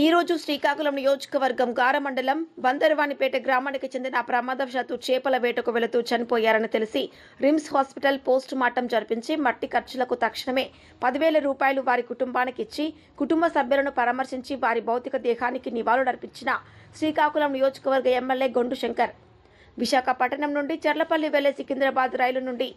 ఈ రోజు శ్రీకాకుళం నియోజకవర్గం గార మండలం బందరవాణిపేట గ్రామానికి చెందిన ప్రమాదవశాత్తు చేపల వేటకు వెళుతూ చనిపోయారని తెలిసి రిమ్స్ హాస్పిటల్ పోస్టు మార్టం జరిపించి మట్టి ఖర్చులకు తక్షణమే పదివేల రూపాయలు వారి కుటుంబానికి ఇచ్చి కుటుంబ సభ్యులను పరామర్శించి వారి భౌతిక దేహానికి నివాళులర్పించిన శ్రీకాకుళం నియోజకవర్గ ఎమ్మెల్యే గొండు శంకర్. విశాఖపట్నం నుండి చర్లపల్లి వెళ్ళే సికింద్రాబాద్ రైలు నుండి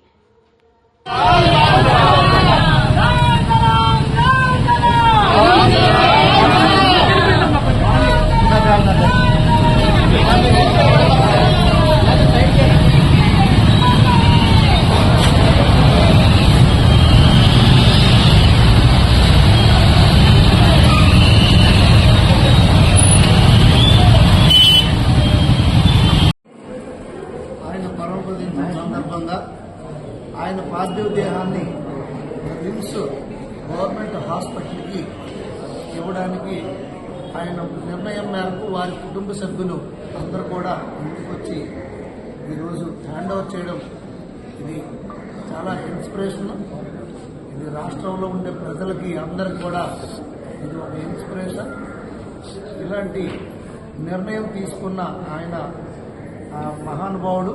ఆయన రిమ్స్ గవర్నమెంట్ హాస్పిటల్కి ఇవ్వడానికి ఆయన నిర్ణయం మేరకు వారి కుటుంబ సభ్యులు అందరూ కూడా ముందుకొచ్చి ఈరోజు హ్యాండ్ ఓవర్ చేయడం ఇది చాలా ఇన్స్పిరేషన్. ఇది రాష్ట్రంలో ఉండే ప్రజలకి అందరికి కూడా ఇది ఒక ఇన్స్పిరేషన్. ఇలాంటి నిర్ణయం తీసుకున్న ఆయన మహానుభావుడు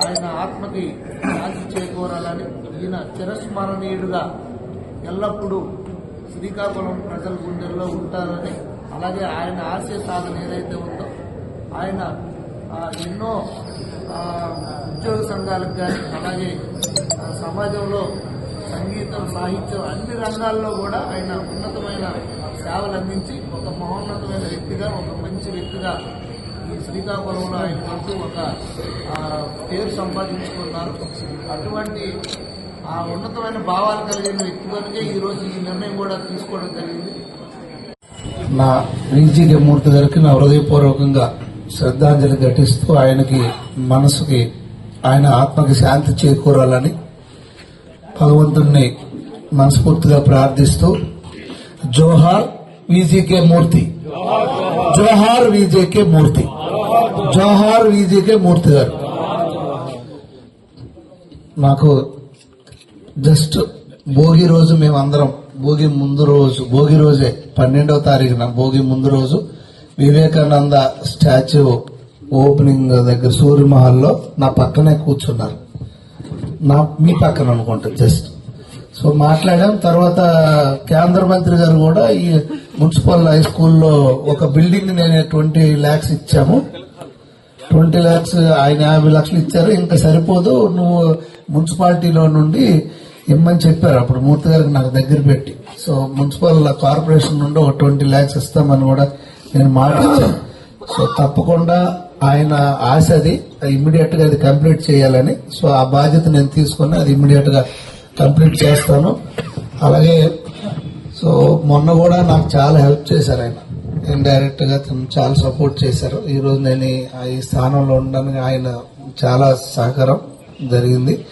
ఆయన ఆత్మకి శాంతి చేకూరాలని ఈయన చిరస్మరణీయుడుగా ఎల్లప్పుడూ శ్రీకాకుళం ప్రజల గుండెల్లో ఉంటారని అలాగే ఆయన ఆశయ సాధన ఏదైతే ఉందో ఆయన ఎన్నో ఉద్యోగ సంఘాలకు కానీ అలాగే సమాజంలో సంగీతం సాహిత్యం అన్ని రంగాల్లో కూడా ఆయన ఉన్నతమైన సేవలు అందించి ఒక మహోన్నతమైన వ్యక్తిగా ఒక మంచి వ్యక్తిగా శ్రీకాకుళంలో ఆయన ఒక పేరు సంపాదించుకున్నారు. అటువంటి ఆ ఉన్నతమైన భావాలు కలిగిన వ్యక్తి కనుకే ఈరోజు ఈ నిర్ణయం కూడా తీసుకోవడం జరిగింది. నా రీజీ మూర్తి గారికి నా హృదయపూర్వకంగా శ్రద్ధాంజలి ఘటిస్తూ ఆయనకి మనసుకి ఆయన ఆత్మకి శాంతి చేకూరాలని భగవంతుణ్ణి మనస్ఫూర్తిగా ప్రార్థిస్తూ జోహార్ విజేకే మూర్తి. జోహార్ విజేకే మూర్తి. జోహార్ విజేకే మూర్తి గారు. నాకు జస్ట్ భోగి రోజు మేమందరం భోగి ముందు రోజు భోగి రోజే పన్నెండవ తారీఖున భోగి ముందు రోజు వివేకానంద స్టాచ్యూ ఓపెనింగ్ దగ్గర సూర్య మహల్లో నా పక్కనే కూర్చున్నారు. నా మీ పక్కన అనుకుంటా జస్ట్. సో మాట్లాడాం తర్వాత కేంద్ర మంత్రి గారు కూడా ఈ మున్సిపల్ హై స్కూల్లో ఒక బిల్డింగ్ నేను ట్వంటీ ల్యాక్స్ ఇచ్చాము. ట్వంటీ ల్యాక్స్ ఆయన యాభై లక్షలు ఇచ్చారు ఇంకా సరిపోదు నువ్వు మున్సిపాలిటీలో నుండి ఇమ్మని చెప్పారు. అప్పుడు మూర్తి గారికి నాకు దగ్గర పెట్టి. సో మున్సిపల్ కార్పొరేషన్ నుండి ఒక ట్వంటీ ల్యాక్స్ ఇస్తామని కూడా నేను మాట్లాడాను సో తప్పకుండా ఆయన ఆశ అది ఇమ్మీడియట్గా అది కంప్లీట్ చేయాలని. సో ఆ బాధ్యత నేను తీసుకుని అది ఇమ్మీడియట్గా కంప్లీట్ చేస్తాను. అలాగే సో మొన్న కూడా నాకు చాలా హెల్ప్ చేశారు ఆయన. ఇండైరెక్ట్గా తను చాలా సపోర్ట్ చేశారు. ఈ రోజు నేను ఈ- ఈ స్థానంలో ఉండడానికి ఆయన చాలా సహకారం జరిగింది.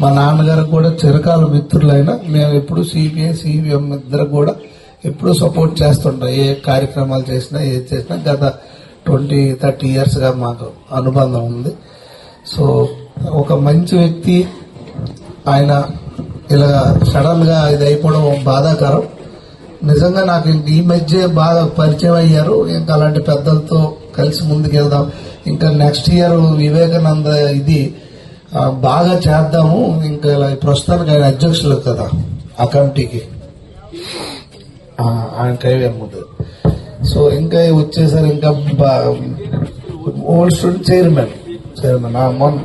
మా నాన్నగారు కూడా చిరకాల మిత్రులైన మేము ఎప్పుడు సిపిఐ సిపిఎం ఇద్దరు కూడా ఎప్పుడు సపోర్ట్ చేస్తుంటాం. ఏ కార్యక్రమాలు చేసినా ఏది చేసినా గత ట్వంటీ థర్టీ ఇయర్స్గా మాకు అనుబంధం ఉంది. సో ఒక మంచి వ్యక్తి ఆయన ఇలా సడన్గా ఇది అయిపోవడం బాధాకరం. నిజంగా నాకు ఈ మధ్య బాగా పరిచయం అయ్యారు. ఇంకా అలాంటి పెద్దలతో కలిసి ముందుకెళ్దాం. ఇంకా నెక్స్ట్ ఇయర్ వివేకానంద ఇది బాగా చేద్దాము. ఇంకా ఇలా ప్రస్తుతానికి ఆయన అధ్యక్షులు కదా ఆ కమిటీకి ఆయన కైవే ముందు. సో ఇంకా వచ్చేసరి ఇంకా ఓల్డ్ స్టూడెంట్ చైర్మన్ చైర్మన్ మొన్న.